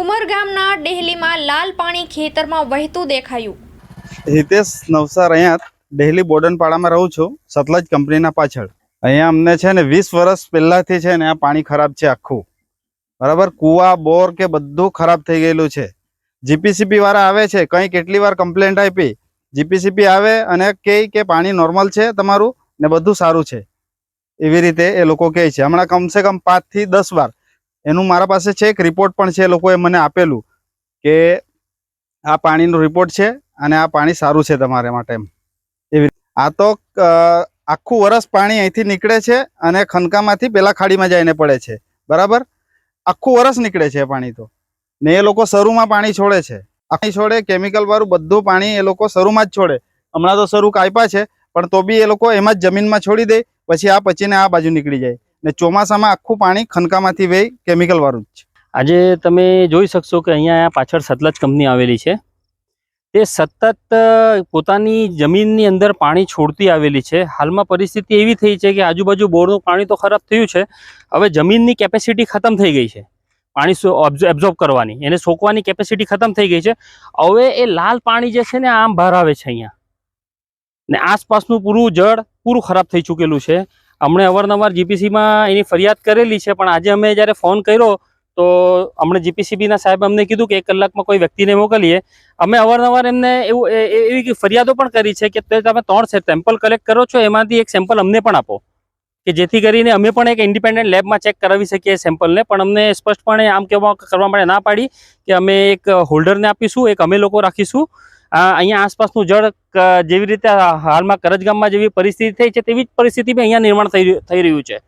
ઉમરગામના ડેહલીમાં લાલ પાણી ખેતરમાં વહેતું દેખાયું. હિતેશ નવસાર અહીંયા ડેહલી બોર્ડનપાડામાં રહું છું, સતલજ કંપનીના પાછળ. અહીંયા અમને છે ને વીસ વર્ષ પહેલાથી છે ને આ પાણી ખરાબ છે આખું. બરાબર? કૂવા, બોર કે બધું ખરાબ થઈ ગયેલું છે. જીપીસીપી વાળા આવે છે, કંઈ કેટલી વાર કમ્પ્લેન્ટ આપી. જીપીસીપી આવે અને કહે કે પાણી નોર્મલ છે તમારું ને બધું સારું છે. એવી રીતે એ લોકો કહે છે. હમણાં કમસે કમ પાંચથી દસ વાર એનું મારા પાસે છે એક રિપોર્ટ પણ છે, એ લોકોએ મને આપેલું કે આ પાણીનો રિપોર્ટ છે અને આ પાણી સારું છે તમારે માટે એમ. એવી આ તો આખું વરસ પાણી અહીંથી નીકળે છે અને ખનકામાંથી પેલા ખાડીમાં જઈને પડે છે. બરાબર? આખું વરસ નીકળે છે પાણી તો. ને એ લોકો શરૂમાં પાણી છોડે છે. પાણી છોડે કેમિકલ વાળું બધું પાણી એ લોકો શરૂમાં જ છોડે. હમણાં તો શરૂ કાપ્યા છે, પણ તો બી એ લોકો એમાં જ જમીનમાં છોડી દે, પછી આ પચીને આ બાજુ નીકળી જાય. ને ચોમાસામાં આખું પાણી ખનકામાંથી વહી કેમિકલવાળું જ છે. આજે તમે જોઈ શકશો કે અહીંયા પાછળ સતલજ કંપની આવેલી છે. તે સતત પોતાની જમીનની અંદર પાણી છોડતી આવેલી છે. હાલમાં પરિસ્થિતિ એવી થઈ છે કે આજુબાજુ બોરનું પાણી તો ખરાબ થયું છે. હવે જમીનની કેપેસિટી ખતમ થઈ ગઈ છે. પાણી એબ્ઝોર્બ કરવાની. એને સોકવાની કેપેસિટી ખતમ થઈ ગઈ છે. હવે એ લાલ પાણી જે છે ને, આમ બહાર આવે છે અહીંયા. ને આસપાસનું પૂરું જળ પૂરું ખરાબ થઈ ચૂકેલું છે. હમણે અવારનવાર જીપીસીમાં એની ફરિયાદ કરેલી છે, પણ આજે અમે જ્યારે ફોન કર્યો, તો અમને જીપીસીબીના સાહેબ અમને કીધું કે એક કલાકમાં કોઈ વ્યક્તિને મોકલીએ. અમે અવારનવાર એમને એવું એવી ફરિયાદો પણ કરી છે કે તમે ત્રણ સેમ્પલ કલેક્ટ કરો છો, એમાંથી એક સેમ્પલ અમને પણ આપો. કે જેથી કરીને અમે પણ એક ઇન્ડિપેન્ડન્ટ લેબમાં ચેક કરાવી શકીએ સેમ્પલને પણ અમને સ્પષ્ટપણે આમ કહેવા, કરવા માટે ના પાડી કે અમે એક હોલ્ડરને આપીશું, એક અમે લોકો રાખીશું. અહીંયા આસપાસનું જળ જેવી રીતે હાલમાં કરજગામમાં જેવી પરિસ્થિતિ થઈ છે, તેવી જ પરિસ્થિતિ અહીંયા નિર્માણ થઈ થઈ રહ્યું છે.